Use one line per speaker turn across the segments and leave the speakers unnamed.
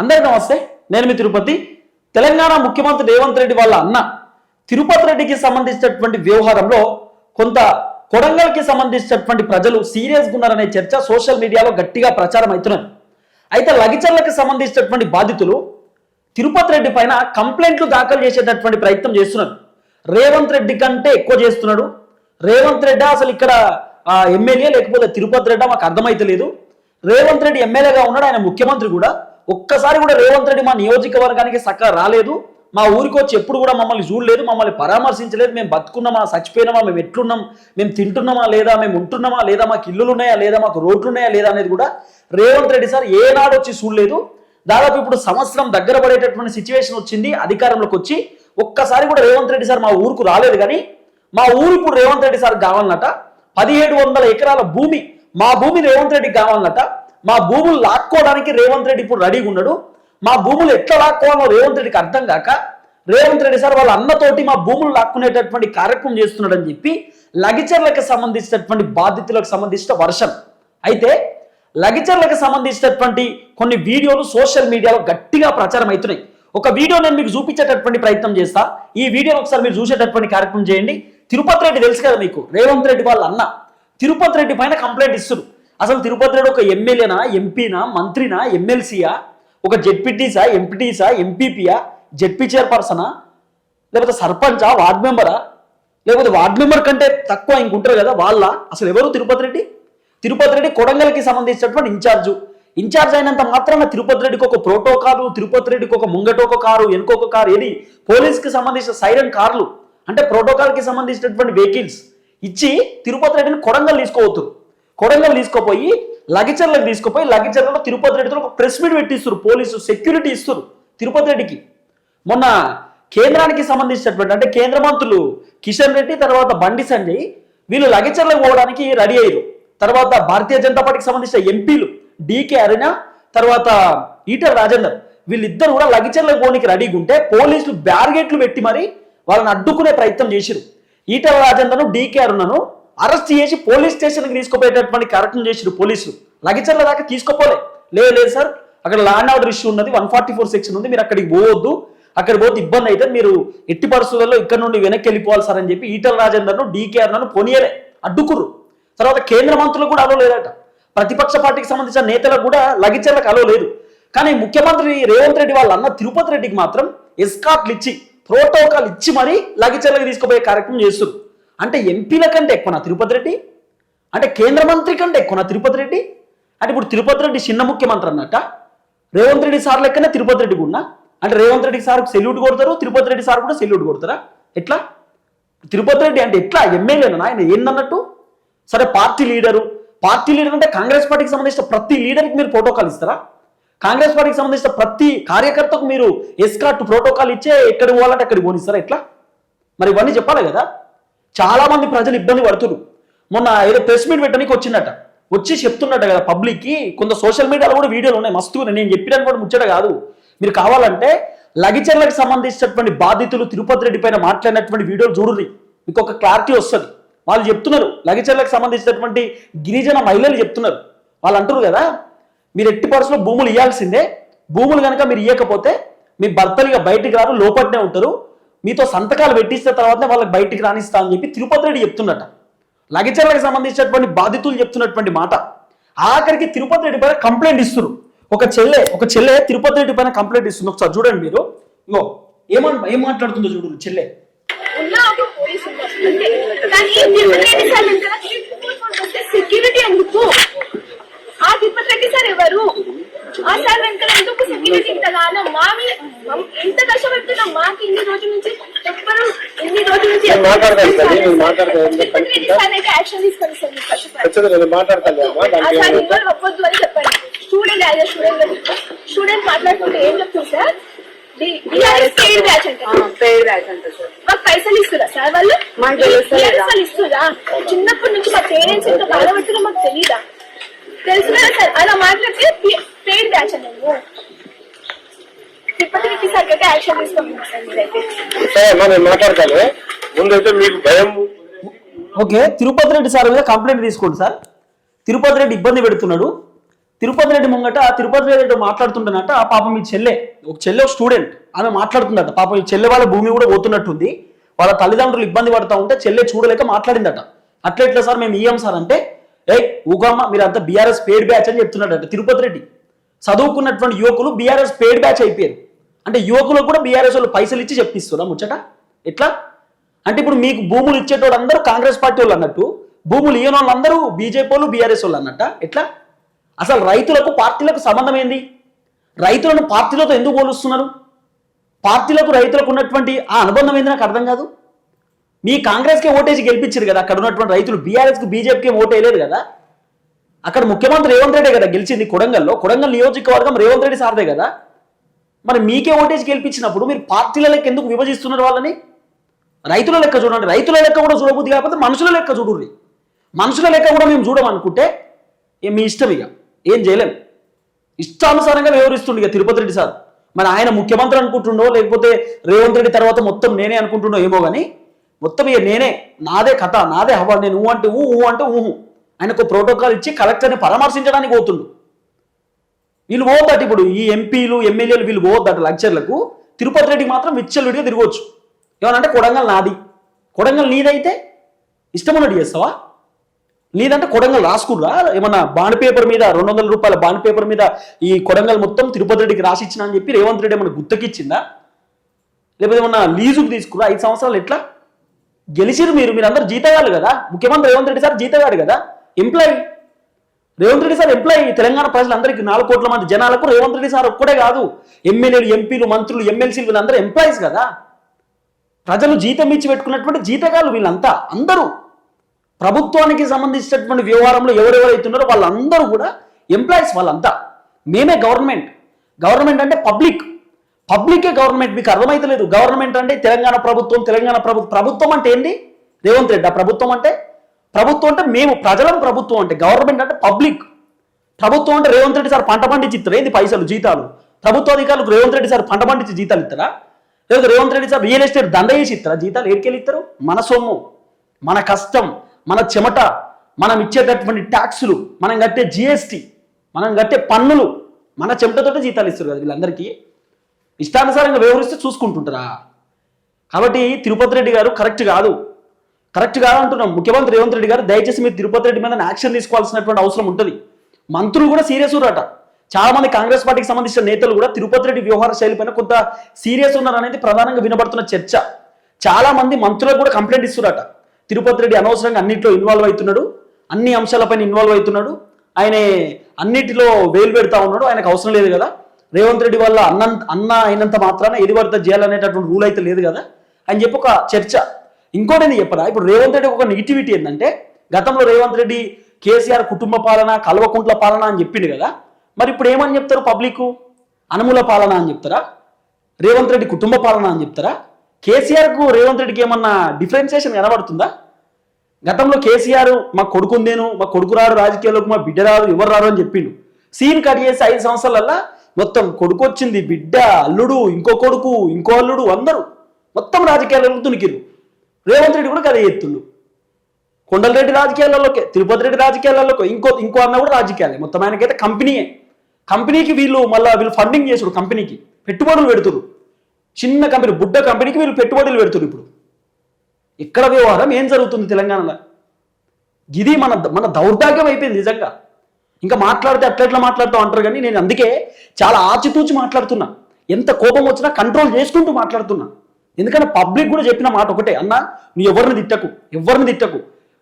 అందరికీ నమస్తే నేను మీ తిరుపతి. తెలంగాణ ముఖ్యమంత్రి రేవంత్ రెడ్డి వాళ్ళ అన్న. తిరుపతి రెడ్డికి సంబంధించినటువంటి వ్యవహారంలో కొంత కొడంగల్కి సంబంధించినటువంటి ప్రజలు సీరియస్గా ఉన్నారనే చర్చ సోషల్ మీడియాలో గట్టిగా ప్రచారం అవుతున్నది. అయితే లగిచర్లకు సంబంధించినటువంటి బాధితులు తిరుపతి రెడ్డి పైన కంప్లైంట్లు దాఖలు చేసేటటువంటి ప్రయత్నం చేస్తున్నారు. రేవంత్ రెడ్డి కంటే ఎక్కువ చేస్తున్నాడు. రేవంత్ రెడ్డి అసలు ఇక్కడ ఎమ్మెల్యే లేకపోతే తిరుపతి రెడ్డి మాకు అర్థమైతలేదు. రేవంత్ రెడ్డి ఎమ్మెల్యేగా ఉన్నాడు ఆయన ముఖ్యమంత్రి కూడా. ఒక్కసారి కూడా రేవంత్ రెడ్డి మా నియోజకవర్గానికి చక్కగా రాలేదు. మా ఊరికి వచ్చి ఎప్పుడు కూడా మమ్మల్ని చూడలేదు మమ్మల్ని పరామర్శించలేదు. మేము బతుకున్నామా చచ్చిపోయినామా మేము ఎట్లున్నాం మేము తింటున్నామా లేదా మేము ఉంటున్నామా లేదా మాకు ఇల్లులు ఉన్నాయా లేదా మాకు రోడ్లు ఉన్నాయా లేదా అనేది కూడా రేవంత్ రెడ్డి సార్ ఏనాడు వచ్చి చూడలేదు. దాదాపు ఇప్పుడు సంవత్సరం దగ్గర పడేటటువంటి సిచ్యువేషన్ వచ్చింది అధికారంలోకి వచ్చి ఒక్కసారి కూడా రేవంత్ రెడ్డి సార్ మా ఊరుకు రాలేదు కానీ మా ఊరు ఇప్పుడు రేవంత్ రెడ్డి సార్ కావాలన్నట. పదిహేడు వందల ఎకరాల భూమి మా భూమి రేవంత్ రెడ్డికి కావాలన్నట. మా భూములు లాక్కోవడానికి రేవంత్ రెడ్డి ఇప్పుడు రెడీగా ఉన్నాడు. మా భూములు ఎట్లా లాక్కోవాలో రేవంత్ రెడ్డికి అర్థం కాక రేవంత్ రెడ్డి సార్ వాళ్ళ అన్నతోటి మా భూములు లాక్కునేటటువంటి కార్యక్రమం చేస్తున్నాడని చెప్పి లగిచర్లకు సంబంధించినటువంటి బాధితులకు సంబంధించిన వర్షం. అయితే లగిచర్లకు సంబంధించినటువంటి కొన్ని వీడియోలు సోషల్ మీడియాలో గట్టిగా ప్రచారం అవుతున్నాయి. ఒక వీడియో నేను మీకు చూపించేటటువంటి ప్రయత్నం చేస్తా. ఈ వీడియోని ఒకసారి మీరు చూసేటటువంటి కార్యక్రమం చేయండి. తిరుపతి రెడ్డి తెలుసు కదా మీకు రేవంత్ రెడ్డి వాళ్ళ అన్న. తిరుపతి రెడ్డి పైన కంప్లైంట్ ఇస్తున్నారు. అసలు తిరుపతి రెడ్డి ఒక ఎమ్మెల్యేనా ఎంపీనా మంత్రినా ఎమ్మెల్సీయా? ఒక జెడ్పీటీసా ఎంపీటీసా ఎంపీపీయా? జెడ్పీ చైర్పర్సనా? లేకపోతే సర్పంచా వార్డ్ మెంబరా? లేకపోతే వార్డ్ మెంబర్ కంటే తక్కువ ఇంకుంటారు కదా వాళ్ళ? అసలు ఎవరు తిరుపతి రెడ్డి? తిరుపతి రెడ్డి కొడంగల్కి సంబంధించినటువంటి ఇన్ఛార్జు. ఇన్ఛార్జ్ అయినంత మాత్రాన తిరుపతి రెడ్డికి ఒక ప్రోటోకారు తిరుపతి రెడ్డికి ఒక ముంగటొక కారు వెనుకొక కారు ఏది? పోలీస్కి సంబంధించిన సైరన్ కార్లు. అంటే ప్రోటోకాల్కి సంబంధించినటువంటి వెహికల్స్. ఇచ్చి తిరుపతి రెడ్డిని కొడంగల్ తీసుకోవద్దు. కొడంగల్ తీసుకుపోయి లగిచర్లకు తీసుకుపోయి లగిచర్లలో తిరుపతి రెడ్డితో ఒక ప్రెస్ మీట్ పెట్టిస్తారు పోలీసు సెక్యూరిటీ ఇస్తారు తిరుపతి రెడ్డికి. మొన్న కేంద్రానికి సంబంధించినటువంటి అంటే కేంద్ర మంత్రులు కిషన్ రెడ్డి తర్వాత బండి సంజయ్ వీళ్ళు లగచర్లకు పోవడానికి రెడీ అయ్యారు. తర్వాత భారతీయ జనతా పార్టీకి సంబంధించిన ఎంపీలు డీకే అరుణ తర్వాత ఈటర్ రాజేందర్ వీళ్ళిద్దరు కూడా లగచర్లకు పోనీకి రెడీగా ఉంటే పోలీసులు బ్యారిగేట్లు పెట్టి మరి వాళ్ళని అడ్డుకునే ప్రయత్నం చేసిరు ఈటల రాజేందర్ను డీకే అరుణను అరెస్ట్ చేసి పోలీస్ స్టేషన్కి తీసుకుపోయేటటువంటి కార్యక్రమం చేసిన పోలీసులు లగిచర్ల దాకా తీసుకోపోలే. లేదు లేదు సార్. అక్కడ ల్యాండ్ ఆర్డర్ ఇష్యూ ఉన్నది వన్ ఫార్టీ ఫోర్ సెక్షన్ ఉంది మీరు అక్కడికి పోవద్దు. అక్కడ పోతే ఇబ్బంది అయితే మీరు ఎట్టి పరిస్థితుల్లో ఇక్కడ నుండి వెనక్కి వెళ్ళిపోవాలి సార్ అని చెప్పి ఈటల రాజేందర్ను డీకేఆర్ను పోనీయలే అడ్డుకుర్రు. తర్వాత కేంద్ర మంత్రులు కూడా అలో లేదట. ప్రతిపక్ష పార్టీకి సంబంధించిన నేతలకు కూడా లగిచర్లకు అలో లేదు. కానీ ముఖ్యమంత్రి రేవంత్ రెడ్డి వాళ్ళ అన్న తిరుపతి రెడ్డికి మాత్రం ఎస్కాట్లు ఇచ్చి ప్రోటోకాల్ ఇచ్చి మరీ లగిచర్లకు తీసుకుపోయే కార్యక్రమం చేస్తున్నారు అంటే ఎంపీల కంటే ఎక్కువ తిరుపతి రెడ్డి? అంటే కేంద్ర మంత్రి కంటే ఎక్కువ తిరుపతి రెడ్డి? అంటే ఇప్పుడు తిరుపతి రెడ్డి చిన్న ముఖ్యమంత్రి అన్నట్ట? రేవంత్ రెడ్డి సార్ లెక్కనే తిరుపతి రెడ్డి కూడా. అంటే రేవంత్ రెడ్డి సార్ సెల్యూట్ కొడతారు తిరుపతి రెడ్డి సార్ కూడా సెల్యూట్ కొడతారా? ఎట్లా? తిరుపతి రెడ్డి అంటే ఎట్లా? ఎమ్మెల్యేనా ఆయన ఏందన్నట్టు సరే పార్టీ లీడరు. పార్టీ లీడర్ అంటే కాంగ్రెస్ పార్టీకి సంబంధించిన ప్రతి లీడర్కి మీరు ప్రోటోకాల్ ఇస్తారా? కాంగ్రెస్ పార్టీకి సంబంధించిన ప్రతి కార్యకర్తకు మీరు ఎస్కాట్ ప్రోటోకాల్ ఇచ్చే ఎక్కడికి పోవాలంటే అక్కడికి పోనిస్తారా? ఎట్లా? మరి ఇవన్నీ చెప్పాలి కదా? చాలా మంది ప్రజలు ఇబ్బంది పడుతున్నారు. మొన్న ఏదో ప్రెస్ మీట్ పెట్టడానికి వచ్చిందట. వచ్చి చెప్తున్నట్ట కదా పబ్లిక్కి కొంత సోషల్ మీడియాలో కూడా వీడియోలు ఉన్నాయి. మస్తు నేను చెప్పినాను కూడా ముచ్చట కాదు. మీరు కావాలంటే లగిచర్లకు సంబంధించినటువంటి బాధితులు తిరుపతి రెడ్డి పైన మాట్లాడినటువంటి వీడియోలు చూడుర్రి మీకు ఒక క్లారిటీ వస్తుంది. వాళ్ళు చెప్తున్నారు. లగిచర్లకు సంబంధించినటువంటి గిరిజన మహిళలు చెప్తున్నారు. వాళ్ళు అంటారు కదా మీరు ఎట్టి పరుసలో భూములు ఇవ్వాల్సిందే భూములు కనుక మీరు ఇవ్వకపోతే మీ భర్తలు ఇక బయటికి రారు లోపట్నే ఉంటారు. మీతో సంతకాలు పెట్టించిన తర్వాతనే వాళ్ళకి బయటికి రానిస్తా అని చెప్పి తిరుపతి రెడ్డి చెప్తున్నట లగచర్లకు సంబంధించినటువంటి బాధితులు చెప్తున్నటువంటి మాట. ఆఖరికి తిరుపతి రెడ్డి పైన కంప్లైంట్ ఇస్తున్నారు ఒక చెల్లె ఒక చెల్లె తిరుపతి రెడ్డి పైన కంప్లైంట్ ఇస్తుంది ఒకసారి చూడండి మీరు. ఇగో ఏమన్ ఏం మాట్లాడుతుందో చూడు చెల్లె.
సెక్యూరిటీ ఎందుకు? ఆ తిరుపతి రెడ్డి సార్ ఎవరు? ఆ సార్ వెనకాల ఎందుకు సెక్యూరిటీ ఇంతగానో మా మీద ఎంత మాకు ఇన్ని రోజుల నుంచి ఎవ్వరు ఇన్ని రోజుల నుంచి
నేను మాట్లాడతాను నేను మాట్లాడతాను.
యాక్షన్ తీసుకొని సార్
ఖచ్చితంగా నేను మాట్లాడతాను దానికి
అవ్వద్దు అని చెప్పండి స్టూడెంట్ యాజ్ స్టూడెంట్ స్టూడెంట్ మాట్లాడుతుంటే ఏం చెప్తుంది సార్? పెయిడ్ బ్యాచ్ అంటే.
పేరు బ్యాచ్ అంట సార్.
మాకు పైసలు ఇస్తురా సార్ వాళ్ళు?
మాకు?
పైసలు ఇస్తురా చిన్నప్పటి నుంచి మా పేరెంట్స్ ఎంత బాధపడుతున్నా మాకు తెలియదా తెలుసు కదా సార్? అలా మాట్లాడితే పెయిడ్ బ్యాచ్ అని యాక్షన్ మీరైతే
మాట్లాడతాను ముందైతే మీకు భయం.
ఓకే తిరుపతి రెడ్డి సార్ మీద కంప్లైంట్ తీసుకోండి సార్. తిరుపతి రెడ్డి ఇబ్బంది పెడుతున్నాడు. తిరుపతి రెడ్డి ముంగట తిరుపతి రెడ్డి మాట్లాడుతుండనట ఆ పాపం మీ చెల్లె ఒక చెల్లె ఒక స్టూడెంట్ ఆమె మాట్లాడుతుందట. పాపం ఈ చెల్లె వాళ్ళ భూమి కూడా పోతున్నట్టుంది. వాళ్ళ తల్లిదండ్రులు ఇబ్బంది పడతా ఉంటే చెల్లె చూడలేక మాట్లాడిందట. అట్లా ఎట్లా సార్ మేము ఇయ్యం సార్ అంటే ఏ ఊగమ్మ మీరు అంతా బీఆర్ఎస్ పేడ్ బ్యాచ్ అని చెప్తున్నాడట తిరుపతి రెడ్డి. చదువుకున్నటువంటి యువకులు బీఆర్ఎస్ పేడ్ బ్యాచ్ అయిపోయారు. అంటే యువకులకు కూడా బీఆర్ఎస్ వాళ్ళు పైసలు ఇచ్చి చెప్పిస్తున్నా ముచ్చట? ఎట్లా? అంటే ఇప్పుడు మీకు భూములు ఇచ్చేటోడు అందరూ కాంగ్రెస్ పార్టీ వాళ్ళు అన్నట్టు భూములు ఇయ్యని వాళ్ళందరూ బీజేపీ వాళ్ళు బీఆర్ఎస్ వాళ్ళు అన్నట్ట? ఎట్లా? అసలు రైతులకు పార్టీలకు సంబంధం ఏంది? రైతులను పార్టీలతో ఎందుకు పోలుస్తున్నారు? పార్టీలకు రైతులకు ఉన్నటువంటి ఆ అనుబంధం ఏంది నాకు అర్థం కాదు. మీ కాంగ్రెస్కే ఓటేసి గెలిపించారు కదా అక్కడ ఉన్నటువంటి రైతులు బీఆర్ఎస్కి బీజేపీకి ఓటు కదా? అక్కడ ముఖ్యమంత్రి రేవంత్ రెడ్డి కదా గెలిచింది కొడంగల్లో. కొడంగల్ నియోజకవర్గం రేవంత్ రెడ్డి సార్దే కదా? మరి మీకే ఓటేజ్ గెలిపించినప్పుడు మీరు పార్టీల లెక్క ఎందుకు విభజిస్తున్నారు వాళ్ళని? రైతుల లెక్క చూడండి. రైతుల లెక్క కూడా చూడబుద్ది కాకపోతే మనుషుల లెక్క చూడుర్రి. మనుషుల లెక్క కూడా మేము చూడమనుకుంటే మీ ఇష్టం ఇక. ఏం చేయలేం. ఇష్టానుసారంగా వ్యవహరిస్తుండే ఇక తిరుపతి రెడ్డి సార్. మరి ఆయన ముఖ్యమంత్రి అనుకుంటుండో లేకపోతే రేవంత్ రెడ్డి తర్వాత మొత్తం నేనే అనుకుంటుండో ఏమో కానీ మొత్తం ఇక నేనే. నాదే కథ నాదే హవా. నేను ఊ అంటే ఊ ఊ అంటే ఊహు ఆయనకు ప్రోటోకాల్ ఇచ్చి కలెక్టర్ని పరామర్శించడానికి పోతుండు. వీళ్ళు పోవద్దట ఇప్పుడు ఈ ఎంపీలు ఎమ్మెల్యేలు వీళ్ళు పోవద్దట లెక్చర్లకు. తిరుపతి రెడ్డికి మాత్రం విచ్చలుడిగా తిరగవచ్చు ఏమనంటే కొడంగల్ నాది. కొడంగల్ నీదైతే ఇష్టమన్నట్టు చేస్తావా? నీదంటే కొడంగల్ రాసుకుర్రా? ఏమన్నా బాండ్ పేపర్ మీద రెండు వందల రూపాయల బాండ్ పేపర్ మీద ఈ కొడంగల్ మొత్తం తిరుపతి రెడ్డికి రాసిచ్చిన అని చెప్పి రేవంత్ రెడ్డి ఏమన్నా గుత్తకిచ్చిందా? లేకపోతే ఏమన్నా లీజుకు తీసుకురా? ఐదు సంవత్సరాలు ఎట్లా? గెలిచిరు మీరు మీరు అందరు జీతగాలు కదా. ముఖ్యమంత్రి రేవంత్ రెడ్డి సార్ జీతగాడు కదా. Employee Revanth Reddy sir employee Telangana ప్రజలందరికీ నాలుగు కోట్ల మంది జనాలకు రేవంత్ రెడ్డి సార్ ఒక్కడే కాదు. ఎమ్మెల్యేలు ఎంపీలు మంత్రులు ఎమ్మెల్సీలు వీళ్ళందరూ ఎంప్లాయీస్ కదా. ప్రజలు జీతం ఇచ్చి పెట్టుకున్నటువంటి జీతగాలు వీళ్ళంతా అందరూ. ప్రభుత్వానికి సంబంధించినటువంటి వ్యవహారంలో ఎవరెవరైతున్నారో వాళ్ళందరూ కూడా ఎంప్లాయీస్ వాళ్ళంతా. మేమే గవర్నమెంట్. గవర్నమెంట్ అంటే పబ్లిక్. పబ్లికే గవర్నమెంట్ మీకు అర్థమైతలేదు గవర్నమెంట్ అంటే తెలంగాణ ప్రభుత్వం తెలంగాణ ప్రభుత్వం ప్రభుత్వం అంటే ఏంటి రేవంత్ రెడ్డి. ఆ ప్రభుత్వం అంటే ప్రభుత్వం అంటే మేము ప్రజలం ప్రభుత్వం అంటే గవర్నమెంట్ అంటే పబ్లిక్ ప్రభుత్వం అంటే రేవంత్ రెడ్డి సార్ పంట పండించి ఇస్తారు ఏంది పైసలు జీతాలు? ప్రభుత్వ అధికారులకు రేవంత్ రెడ్డి సార్ పంట పండించి జీతాలు ఇస్తారా లేదా Revanth Reddy sir real estate దండ చేసి ఇస్తారా జీతాలు ఏడికెళ్ళి ఇస్తారు మన సొమ్ము మన కష్టం మన చెమట మనం ఇచ్చేటటువంటి ట్యాక్సులు మనం కట్టే జిఎస్టీ మనం కట్టే పన్నులు మన చెమటతోటే జీతాలు ఇస్తారు కదా వీళ్ళందరికీ. ఇష్టానుసారంగా వ్యవహరిస్తే చూసుకుంటుంటారా? కాబట్టి తిరుపతి రెడ్డి గారు కరెక్ట్ కాదు. కరెక్ట్ కాదు అంటున్నాం. ముఖ్యమంత్రి రేవంత్ రెడ్డి గారు దయచేసి మీరు తిరుపతి రెడ్డి మీద యాక్షన్ తీసుకోవాల్సినటువంటి అవసరం ఉంటుంది. మంత్రులు కూడా సీరియస్ ఉన్నారట. చాలా మంది కాంగ్రెస్ పార్టీకి సంబంధించిన నేతలు కూడా తిరుపతి రెడ్డి వ్యవహార శైలి పైన కొంత సీరియస్ ఉన్నారనేది ప్రధానంగా వినబడుతున్న చర్చ. చాలా మంది మంత్రులకు కూడా కంప్లైంట్ ఇస్తున్నారట. తిరుపతి రెడ్డి అనవసరంగా అన్నింటిలో ఇన్వాల్వ్ అవుతున్నాడు. అన్ని అంశాలపైన ఇన్వాల్వ్ అవుతున్నాడు. ఆయన అన్నిటిలో వేలు పెడతా ఉన్నాడు. ఆయనకు అవసరం లేదు కదా. రేవంత్ రెడ్డి వల్ల అన్న అన్న అయినంత మాత్రాన ఎదివర్త చేయాలనేటటువంటి రూల్ అయితే లేదు కదా అని చెప్పి ఒక చర్చ. ఇంకోటి ఏంది చెప్పరా ఇప్పుడు రేవంత్ రెడ్డి ఒక నెగిటివిటీ ఏంటంటే గతంలో రేవంత్ రెడ్డి కేసీఆర్ కుటుంబ పాలన కల్వకుంట్ల పాలన అని చెప్పిండు కదా. మరి ఇప్పుడు ఏమని చెప్తారు పబ్లిక్ అనుముల పాలన అని చెప్తారా? రేవంత్ రెడ్డి కుటుంబ పాలన అని చెప్తారా? కేసీఆర్కు రేవంత్ రెడ్డికి ఏమన్నా డిఫరెన్సియేషన్ కనబడుతుందా? గతంలో కేసీఆర్ మా కొడుకుందేను మా కొడుకు రాడు రాజకీయాల్లోకి మా బిడ్డ రాడు ఎవరు రారు అని చెప్పిండు. సీన్ కట్ చేసి ఐదు సంవత్సరాలల్లా మొత్తం కొడుకు వచ్చింది బిడ్డ అల్లుడు ఇంకో కొడుకు ఇంకో అల్లుడు అందరూ మొత్తం రాజకీయాలలో తునికిరు రేవంత్ రెడ్డి కూడా కథ ఎత్తుళ్ళు కొండలరెడ్డి రాజకీయాలలోకే తిరుపతి రెడ్డి రాజకీయాలలోకే ఇంకో ఇంకో అన్న కూడా రాజకీయాలే. మొత్తం ఆయనకైతే కంపెనీయే. కంపెనీకి వీళ్ళు మళ్ళీ వీళ్ళు ఫండింగ్ చేసుడు కంపెనీకి. పెట్టుబడులు పెడుతురు చిన్న కంపెనీ బుడ్డ కంపెనీకి వీళ్ళు పెట్టుబడులు పెడుతురు ఇప్పుడు. ఇక్కడ వ్యవహారం ఏం జరుగుతుంది తెలంగాణలో? ఇది మన మన దౌర్భాగ్యం అయిపోయింది నిజంగా. ఇంకా మాట్లాడితే అట్లెట్లా మాట్లాడుతూ అంటారు కానీ నేను అందుకే చాలా ఆచితూచి మాట్లాడుతున్నా. ఎంత కోపం వచ్చినా కంట్రోల్ చేసుకుంటూ మాట్లాడుతున్నా. ఎందుకంటే పబ్లిక్ కూడా చెప్పిన మాట ఒకటే అన్న నువ్వు ఎవరిని తిట్టకు ఎవరిని తిట్టకు.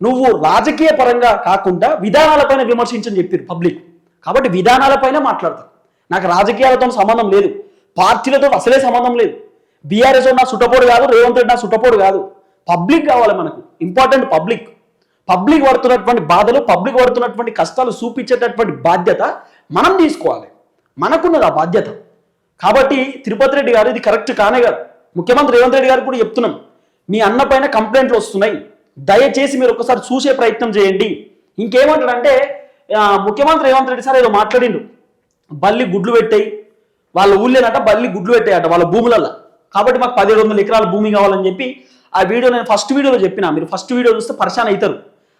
నువ్వు రాజకీయ పరంగా కాకుండా విధానాలపైన విమర్శించని చెప్పారు పబ్లిక్. కాబట్టి విధానాలపైన మాట్లాడతారు నాకు రాజకీయాలతో సంబంధం లేదు. పార్టీలతో అసలే సంబంధం లేదు. బీఆర్ఎస్ నా సుటపోడు కాదు రేవంత్ రెడ్డి నా సుటపోడు కాదు. పబ్లిక్ కావాలి మనకు. Important public. పబ్లిక్ పడుతున్నటువంటి బాధలు పబ్లిక్ పడుతున్నటువంటి కష్టాలు చూపించేటటువంటి బాధ్యత మనం తీసుకోవాలి. మనకున్నది ఆ బాధ్యత. కాబట్టి తిరుపతి రెడ్డి గారు ఇది కరెక్ట్ కానే కాదు. ముఖ్యమంత్రి రేవంత్ రెడ్డి గారు కూడా చెప్తున్నాం. మీ అన్న పైన కంప్లైంట్లు వస్తున్నాయి. దయచేసి మీరు ఒకసారి చూసే ప్రయత్నం చేయండి. ఇంకేమంటాడంటే ముఖ్యమంత్రి రేవంత్ రెడ్డి సార్ ఏదో మాట్లాడిండు. బల్లి గుడ్లు పెట్టాయి. వాళ్ళ ఊళ్ళేనట బల్లి గుడ్లు పెట్టాయట వాళ్ళ భూములలో కాబట్టి మాకు పదిహేడు వందల ఎకరాల భూమి కావాలని చెప్పి ఆ వీడియో నేను ఫస్ట్ వీడియోలో చెప్పిన. మీరు ఫస్ట్ వీడియో చూస్తే పరిశాన్ అవుతారు.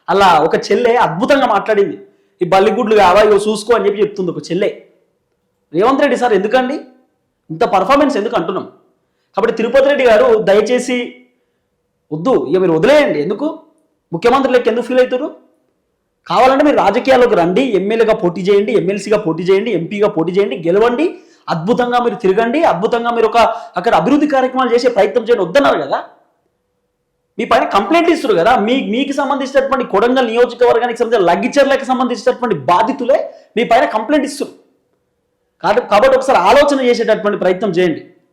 అలా ఒక చెల్లె అద్భుతంగా మాట్లాడింది. ఈ బల్లిగుడ్లు కావా? ఇగో చూసుకో అని చెప్పి చెప్తుంది ఒక చెల్లె. రేవంత్ రెడ్డి సార్ ఎందుకండి? ఇంత పర్ఫార్మెన్స్ ఎందుకు అంటున్నాం? కాబట్టి తిరుపతి రెడ్డి గారు దయచేసి వద్దు ఇక మీరు వదిలేయండి. ఎందుకు? ముఖ్యమంత్రి లెక్క ఎందుకు ఫీల్ అవుతారు కావాలంటే మీరు రాజకీయాల్లోకి రండి ఎమ్మెల్యేగా పోటీ చేయండి ఎమ్మెల్సీగా పోటీ చేయండి ఎంపీగా పోటీ చేయండి గెలవండి అద్భుతంగా మీరు తిరగండి అద్భుతంగా మీరు ఒక అక్కడ అభివృద్ధి కార్యక్రమాలు చేసే ప్రయత్నం చేయండి వద్దన్నారు కదా? మీ పైన కంప్లైంట్ ఇస్తారు కదా? మీ మీకు సంబంధించినటువంటి కొడంగల్ నియోజకవర్గానికి సంబంధించిన లగ్గిచర్లకు సంబంధించినటువంటి బాధితులే మీ పైన కంప్లైంట్ ఇస్తారు కాబట్టి కాబట్టి ఒకసారి ఆలోచన చేసేటటువంటి ప్రయత్నం చేయండి.